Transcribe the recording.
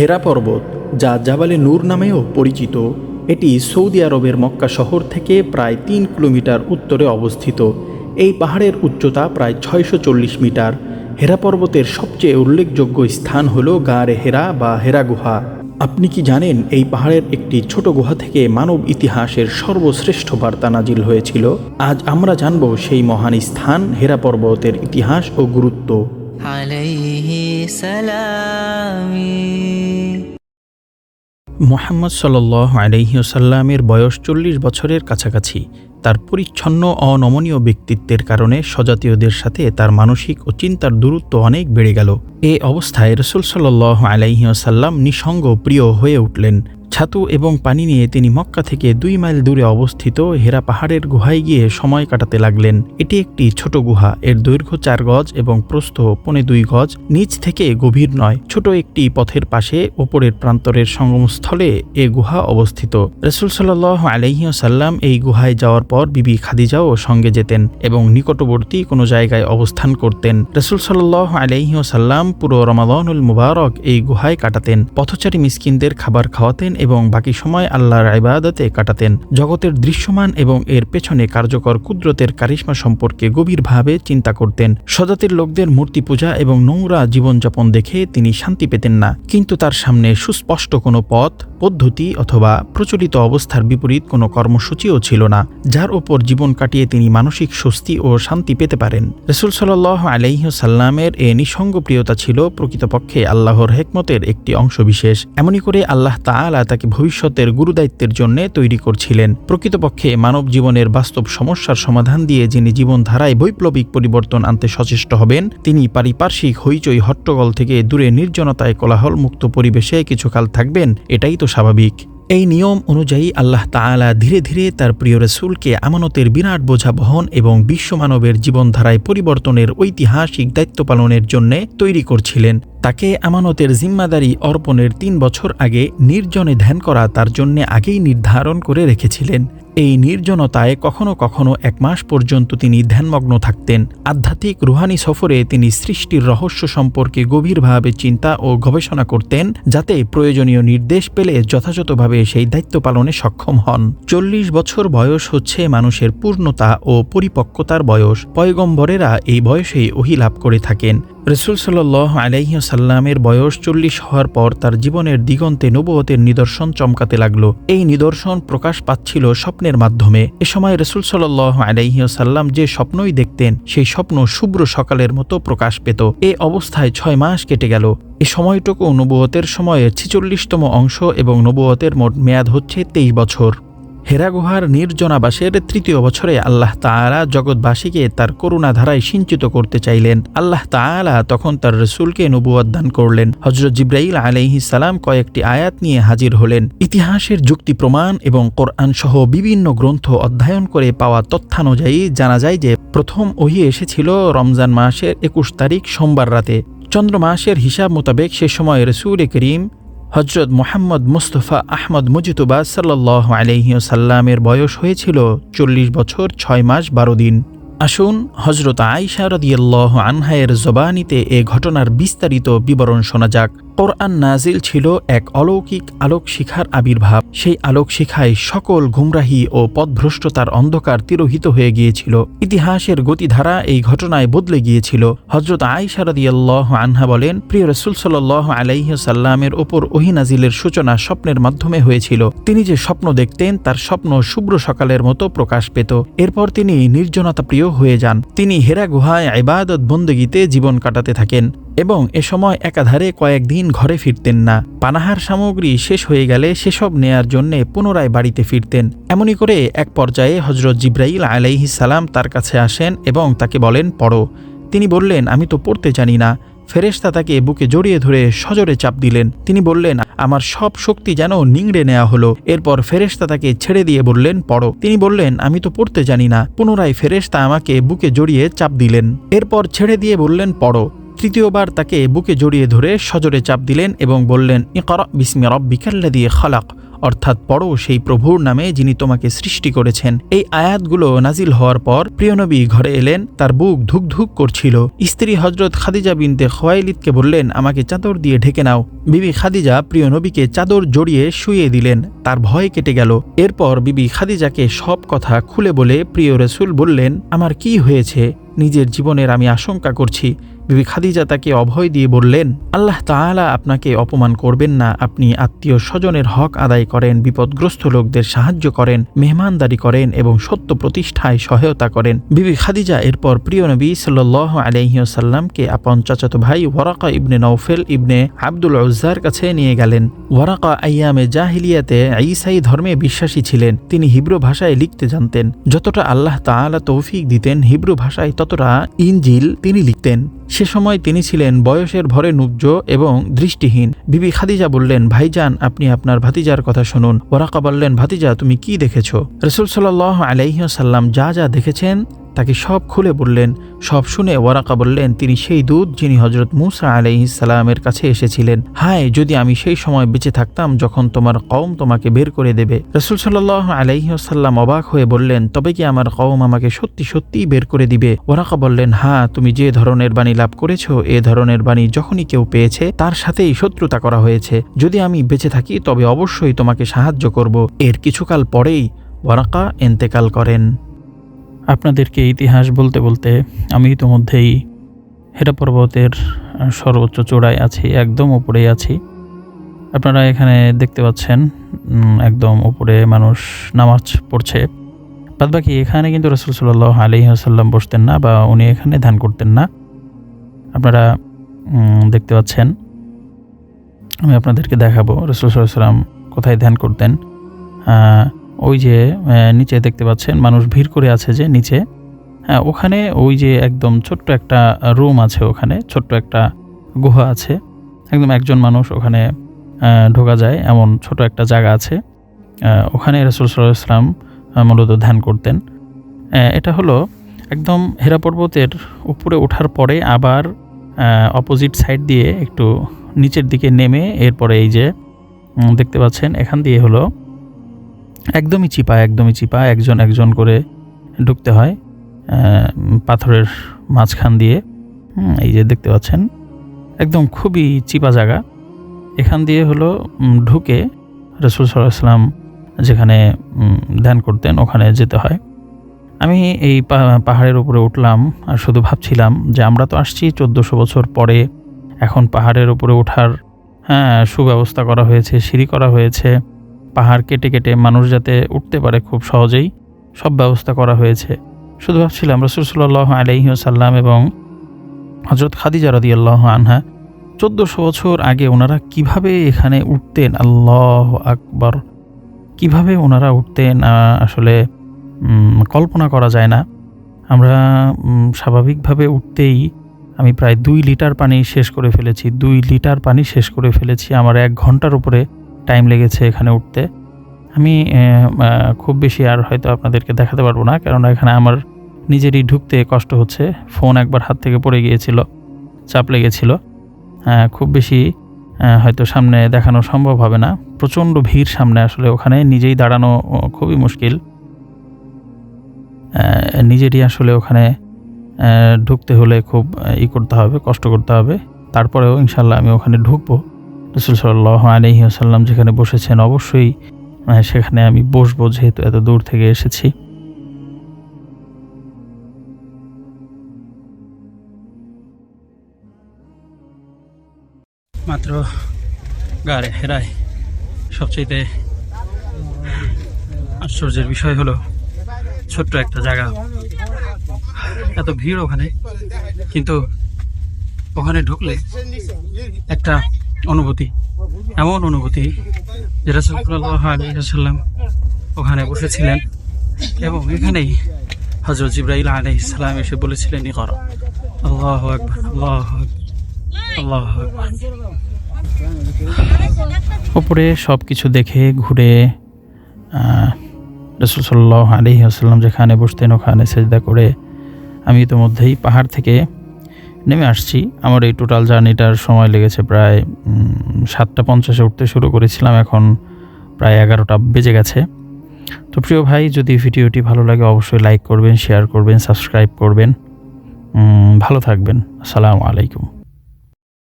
হেরা পর্বত, যা জাবালে নূর নামেও পরিচিত, এটি সৌদি আরবের মক্কা শহর থেকে প্রায় তিন কিলোমিটার উত্তরে অবস্থিত। এই পাহাড়ের উচ্চতা প্রায় ছয়শো চল্লিশ মিটার। হেরা পর্বতের সবচেয়ে উল্লেখযোগ্য স্থান হল গাঁরে হেরা বা হেরা গুহা। আপনি কি জানেন এই পাহাড়ের একটি ছোট গুহা থেকে মানব ইতিহাসের সর্বশ্রেষ্ঠ বার্তা নাজিল হয়েছিল? আজ আমরা জানব সেই মহান স্থান, হেরা পর্বতের ইতিহাস ও গুরুত্ব। আলাইহি সালামি। মোহাম্মদ সাল আলহিউসাল্লামের বয়স চল্লিশ বছরের কাছাকাছি। তার পরিচ্ছন্ন, অনমনীয় ব্যক্তিত্বের কারণে স্বজাতীয়দের সাথে তার মানসিক ও চিন্তার দূরত্ব অনেক বেড়ে গেল। এ অবস্থায় রসুল সাল্লাহ আলাইহিউসাল্লাম নিঃসঙ্গ প্রিয় হয়ে উঠলেন। ছাতু এবং পানি নিয়ে তিনি মক্কা থেকে দুই মাইল দূরে অবস্থিত হেরা পাহাড়ের গুহায় গিয়ে সময় কাটাতে লাগলেন। এটি একটি ছোট গুহা। এর দৈর্ঘ্য চার গজ এবং প্রস্থ পৌনে দুই গজ। নিচ থেকে গভীর নয়, ছোট একটি পথের পাশে ওপরের প্রান্তরের সঙ্গমস্থলে এ গুহা অবস্থিত। রসুল সাল্লাহ আলহিউসাল্লাম এই গুহায় যাওয়ার পর বিবি খাদিজাও সঙ্গে যেতেন এবং নিকটবর্তী কোনো জায়গায় অবস্থান করতেন। রসুল সাল্লাহ আলহিউসাল্লাম পুরো রমাদানুল মুবারক এই গুহায় কাটাতেন। পথচারী মিসকিনদের খাবার খাওয়াতেন এবং বাকি সময় আল্লাহর ইবাদতে কাটাতেন। জগতের দৃশ্যমান এবং এর পেছনে কার্যকর কুদরতের কারিশ্মা সম্পর্কে গভীরভাবে চিন্তা করতেন। সজাতির লোকদের মূর্তি পূজা এবং নোংরা জীবনযাপন দেখে তিনি শান্তি পেতেন না। কিন্তু তার সামনে সুস্পষ্ট কোনো পথ, পদ্ধতি অথবা প্রচলিত অবস্থার বিপরীত কোনো কর্মসূচিও ছিল না, যার ওপর জীবন কাটিয়ে তিনি মানসিক স্বস্তি ও শান্তি পেতে পারেন। রসুল সাল আলাইসাল্লামের এ নিঃসঙ্গ প্রিয়তা ছিল প্রকৃতপক্ষে আল্লাহর হেকমতের একটি অংশবিশেষ। এমনই করে আল্লাহ তাআলা তাকে ভবিষ্যতের গুরুদায়িত্বের জন্য তৈরি করছিলেন। প্রকৃতপক্ষে মানব জীবনের বাস্তব সমস্যার সমাধান দিয়ে যিনি জীবনধারায় বৈপ্লবিক পরিবর্তন আনতে সচেষ্ট হবেন, তিনি পারিপার্শ্বিক হইচই হট্টগোল থেকে দূরে নির্জনতায় কোলাহল মুক্ত পরিবেশে কিছুকাল থাকবেন, এটাই তো স্বাভাবিক। এই নিয়ম অনুযায়ী আল্লাহ তাআলা ধীরে ধীরে তার প্রিয় রসুলকে আমানতের বিরাট বোঝা বহন এবং বিশ্বমানবের জীবনধারায় পরিবর্তনের ঐতিহাসিক দায়িত্ব পালনের জন্য তৈরি করছিলেন। তাকে আমানতের জিম্মাদারি অর্পণের তিন বছর আগে নির্জনে ধ্যান করা তার জন্য আগেই নির্ধারণ করে রেখেছিলেন। এই নির্জনতায় কখনো কখনো এক মাস পর্যন্ত তিনি ধ্যানমগ্ন থাকতেন। আধ্যাত্মিক রুহানি সফরে তিনি সৃষ্টির রহস্য সম্পর্কে গভীরভাবে চিন্তা ও গবেষণা করতেন, যাতে প্রয়োজনীয় নির্দেশ পেলে যথাযথভাবে সেই দায়িত্ব পালনে সক্ষম হন। চল্লিশ বছর বয়স হচ্ছে মানুষের পূর্ণতা ও পরিপক্কতার বয়স। পয়গম্বরেরা এই বয়সেই ওহি লাভ করে থাকেন। রসুল সাল আলাইসাল্লামের বয়স চল্লিশ হওয়ার পর তার জীবনের দিগন্তে নবুয়তের নিদর্শন চমকাতে লাগল। এই নিদর্শন প্রকাশ পাচ্ছিল স্বপ্নের মাধ্যমে। এ সময় রসুল সাল আলাইসাল্লাম যে স্বপ্নই দেখতেন, সেই স্বপ্ন শুভ্র সকালের মতো প্রকাশ পেত। এ অবস্থায় ছয় মাস কেটে গেল। এ সময়টুকু নবুয়তের সময়ের ছিচল্লিশতম অংশ এবং নবুয়তের মোট মেয়াদ হচ্ছে তেইশ বছর। হেরা গুহার নির্জনাবাসের তৃতীয় বছরে আল্লাহ তাআলা জগৎবাসীকে তার করুণা ধারায় সিঞ্চিত করতে চাইলেন। আল্লাহ তাআলা তখন তার রসুলকে নবুয়াদ দান করলেন। হজরত জিব্রাইল আলাইহি সালাম কয়েকটি আয়াত নিয়ে হাজির হলেন। ইতিহাসের যুক্তি প্রমাণ এবং কোরআন সহ বিভিন্ন গ্রন্থ অধ্যয়ন করে পাওয়া তথ্যানুযায়ী জানা যায় যে, প্রথম ওহি এসেছিল রমজান মাসের একুশ তারিখ সোমবার রাতে। চন্দ্র মাসের হিসাব মোতাবেক সে সময় রসুল করিম হজরত মোহাম্মদ মুস্তফা আহমদ মুজিতুবা সাল্লাহ আলহিউসাল্লামের বয়স হয়েছিল চল্লিশ বছর ছয় মাস বারো দিন। আসুন হজরত আইসারদিয়াল্লাহ আনহায়ের জবানিতে এ ঘটনার বিস্তারিত বিবরণ শোনা যাক। কোরআন নাজিল ছিল এক অলৌকিক আলোক শিখার আবির্ভাব। সেই আলোক শিখায় সকল গুমরাহি ও পথভ্রষ্টতার অন্ধকার তিরোহিত হয়ে গিয়েছিল। ইতিহাসের গতিধারা এই ঘটনায় বদলে গিয়েছিল। হজরত আইসারদিয়াল্লাহ আনহা বলেন, প্রিয় রসুল সাল আলাইসাল্লামের ওপর ওহিনাজিলের সূচনা স্বপ্নের মাধ্যমে হয়েছিল। তিনি যে স্বপ্ন দেখতেন, তার স্বপ্ন শুভ্র সকালের মতো প্রকাশ পেত। এরপর তিনি নির্জনতা প্রিয় হয়ে যান। তিনি হেরা গুহায় ইবাদত বন্দগিতে জীবন কাটাতে থাকেন। এবং এ সময় একাধারে কয়েকদিন ঘরে ফিরতেন না। পানাহার সামগ্রী শেষ হয়ে গেলে সেসব নেয়ার জন্যে পুনরায় বাড়িতে ফিরতেন। এমনই করে এক পর্যায়ে হজরত জিব্রাইল আলাইহি সালাম তার কাছে আসেন এবং তাকে বলেন, পড়ো। তিনি বললেন, আমি তো পড়তে জানি না। ফেরেশতা তাকে বুকে জড়িয়ে ধরে সজোরে চাপ দিলেন। তিনি বললেন, আমার সব শক্তি যেন নিংড়ে নেওয়া হলো। এরপর ফেরেশতা তাকে ছেড়ে দিয়ে বললেন, পড়ো। তিনি বললেন, আমি তো পড়তে জানি না। পুনরায় ফেরেশতা আমাকে বুকে জড়িয়ে চাপ দিলেন। এরপর ছেড়ে দিয়ে বললেন, পড়ো। তৃতীয়বার তাকে বুকে জড়িয়ে ধরে সজরে চাপ দিলেন এবং বললেন, ইকর বিস্মি দিয়ে খালাক। অর্থাৎ পড়ো সেই প্রভুর নামে যিনি তোমাকে সৃষ্টি করেছেন। এই আয়াতগুলো নাজিল হওয়ার পর প্রিয়নবী ঘরে এলেন, তার বুক ধুক ধুক করছিল। স্ত্রী হজরত খাদিজা বিনতে খোয়াইলিদকে বললেন, আমাকে চাদর দিয়ে ঢেকে নাও। বিবি খাদিজা প্রিয়নবীকে চাদর জড়িয়ে শুয়ে দিলেন, তার ভয় কেটে গেল। এরপর বিবি খাদিজাকে সব কথা খুলে বলে প্রিয় রসুল বললেন, আমার কি হয়েছে? নিজের জীবনের আমি আশঙ্কা করছি। বিবি খাদিজা তাকে অভয় দিয়ে বললেন, আল্লাহ তাআলা আপনাকে অপমান করবেন না। আপনি আত্মীয় স্বজনের হক আদায় করেন, বিপদগ্রস্ত লোকদের সাহায্য করেন, মেহমানদারি করেন এবং সত্য প্রতিষ্ঠায় সহায়তা করেন। বিবি খাদিজা এরপর প্রিয় নবী সাল্লাহ আলহিউসাল্লামকে আপন চাচাতো ভাই Waraqah ibn Nawfal ibn Abdul উজ্জার কাছে নিয়ে গেলেন। ওয়ারাকা আইয়ামে জাহিলিয়াতে ঈসাই ধর্মে বিশ্বাসী ছিলেন। তিনি হিব্রু ভাষায় লিখতে জানতেন। যতটা আল্লাহ তাআলা তৌফিক দিতেন হিব্রু ভাষায় ততটা ইনজিল তিনি লিখতেন। সে সময় তিনি ছিলেন বয়সের ভরে নুব্জ এবং দৃষ্টিহীন। বিবি খাদিজা বললেন, ভাইজান, আপনি আপনার ভাতিজার কথা শুনুন। ওরাকা বললেন, ভাতিজা, তুমি কি দেখেছ? রসুল সাল্লাহ আলাইসাল্লাম যা যা দেখেছেন তাকে সব খুলে বললেন, সব শুনে ওয়ারাকা বললেন, তিনি সেই দূত যিনি হজরত মুসা আলাইহিসাল্লামের কাছে এসেছিলেন। হায়, যদি আমি সেই সময় বেঁচে থাকতাম যখন তোমার কওম তোমাকে বের করে দেবে। রসুল সাল্লাহ আলাইসাল্লাম অবাক হয়ে বললেন, তবে কি আমার কওম আমাকে সত্যি সত্যিই বের করে দিবে? ওরাকা বললেন হ্যাঁ তুমি যে ধরনের বাণী লাভ করেছ, এ ধরনের বাণী যখনই কেউ পেয়েছে, তার সাথেই শত্রুতা করা হয়েছে। যদি আমি বেঁচে থাকি, তবে অবশ্যই তোমাকে সাহায্য করব। এর কিছুকাল পরেই ওয়ারাকা এন্তেকাল করেন। আপনাদেরকে ইতিহাস বলতে বলতে আমি ইতোমধ্যেই হেরা পর্বতের সর্বোচ্চ চূড়ায় আছি, একদম উপরেই আছি। আপনারা এখানে দেখতে পাচ্ছেন একদম উপরে মানুষ নামাজ পড়ছে। বাদবাকি এখানে কিন্তু রসুল সাল্লাহ আলি আসাল্লাম বসতেন না বা উনি এখানে ধ্যান করতেন না। আপনারা দেখতে পাচ্ছেন, আমি আপনাদেরকে দেখাবো রসুল সাল্লাম কোথায় ধ্যান করতেন। ওই যে নিচে দেখতে পাচ্ছেন, মানুষ ভিড় করে আছে যে নিচে। হ্যাঁ ওখানে ওই যে একদম ছোট্ট একটা রুম আছে ওখানে, ছোট্ট একটা গুহা আছে। একদম একজন মানুষ ওখানে ঢোকা যায়, এমন ছোট একটা জায়গা আছে। ওখানে রসুল সাল্লাম মূলত ধ্যান করতেন। এটা হলো একদম হেরা পর্বতের উপরে ওঠার পরে আবার অপোজিট সাইড দিয়ে একটু নিচের দিকে নেমে, এরপরে এই যে দেখতে পাচ্ছেন, এখান দিয়ে হলো একদমই চিপা একদমই চিপা, একজন একজন করে ঢুকতে হয় পাথরের মাঝখান দিয়ে। এই যে দেখতে পাচ্ছেন, একদম খুবই চিপা জায়গা। এখান দিয়ে হলো ঢুকে রসুল সাল্লাম যেখানে ধ্যান করতেন, ওখানে যেতে হয়। আমি এই পাহাড়ের উপরে উঠলাম আর শুধু ভাবছিলাম যে আমরা তো আসছি চোদ্দোশো বছর পরে, এখন পাহাড়ের উপরে ওঠার হ্যাঁ সুব্যবস্থা করা হয়েছে, সিঁড়ি করা হয়েছে। পাহাড় কেটে কেটে মানুষ যাতে উঠতে পারে খুব সহজেই, সব ব্যবস্থা করা হয়েছে। শুধু ভাবছিলাম রসুল সাল্লাহ আলহিসাল্লাম এবং হজরত খাদিজা রদি আল্লাহ আনহা চোদ্দোশো বছর আগে ওনারা কীভাবে এখানে উঠতেন? আল্লাহ আকবর। কীভাবে ওনারা উঠতেন? আসলে কল্পনা করা যায় না। আমরা স্বাভাবিকভাবে উঠতেই আমি প্রায় দুই লিটার পানি শেষ করে ফেলেছি, দুই লিটার পানি শেষ করে ফেলেছি। আমার এক ঘণ্টার উপরে টাইম লেগেছে এখানে উঠতে। আমি খুব বেশি আর হয়তো আপনাদেরকে দেখাতে পারব না, কেননা এখানে আমার নিজেরই ঢুকতে কষ্ট হচ্ছে। ফোন একবার হাত থেকে পড়ে গিয়েছিল, চাপ লেগেছিল। খুব বেশি হয়তো সামনে দেখানো সম্ভব হবে না। প্রচণ্ড ভিড় সামনে আসলে ওখানে, নিজেই দাঁড়ানো খুবই মুশকিল। নিজেরই আসলে ওখানে ঢুকতে হলে খুব ই করতে হবে, কষ্ট করতে হবে। তারপরেও ইনশাল্লাহ আমি ওখানে ঢুকবো। রসুল সাল্লাহ আলহি আসাল্লাম যেখানে বসেছেন, অবশ্যই সেখানে আমি বসবো যেহেতু এত দূর থেকে এসেছি। মাত্র গাড়ে হেরায় সবচেয়ে আশ্চর্যের বিষয় হলো ছোট্ট একটা জায়গা। এত ভিড় ওখানে, কিন্তু ওখানে ঢুকলে একটা অনুভূতি, এমন অনুভূতি যে রাসুল্লাহ ওখানে বসেছিলেন এবং এখানেই হজরত জিব্রাইল আলহ ইসলাম এসে বলেছিলেন ই করো আল্লাহ আল্লাহ আল্লাহ। উপরে সব কিছু দেখে, ঘুরে রসুল সাল্লাহ আলি আসাল্লাম যেখানে বসতেন ওখানে সেজদা করে, আমি ইতিমধ্যেই পাহাড় থেকে নেমে আসছি। আমার এই টোটাল জার্নিটার সময় লেগেছে প্রায় সাতটা পঞ্চাশে উঠতে শুরু করেছিলাম। এখন প্রায় এগারোটা বেজে গেছে। তো প্রিয় ভাই, যদি ভিডিওটি ভালো লাগে, অবশ্যই লাইক করবেন শেয়ার করবেন সাবস্ক্রাইব করবেন। ভালো থাকবেন। আসসালামু আলাইকুম।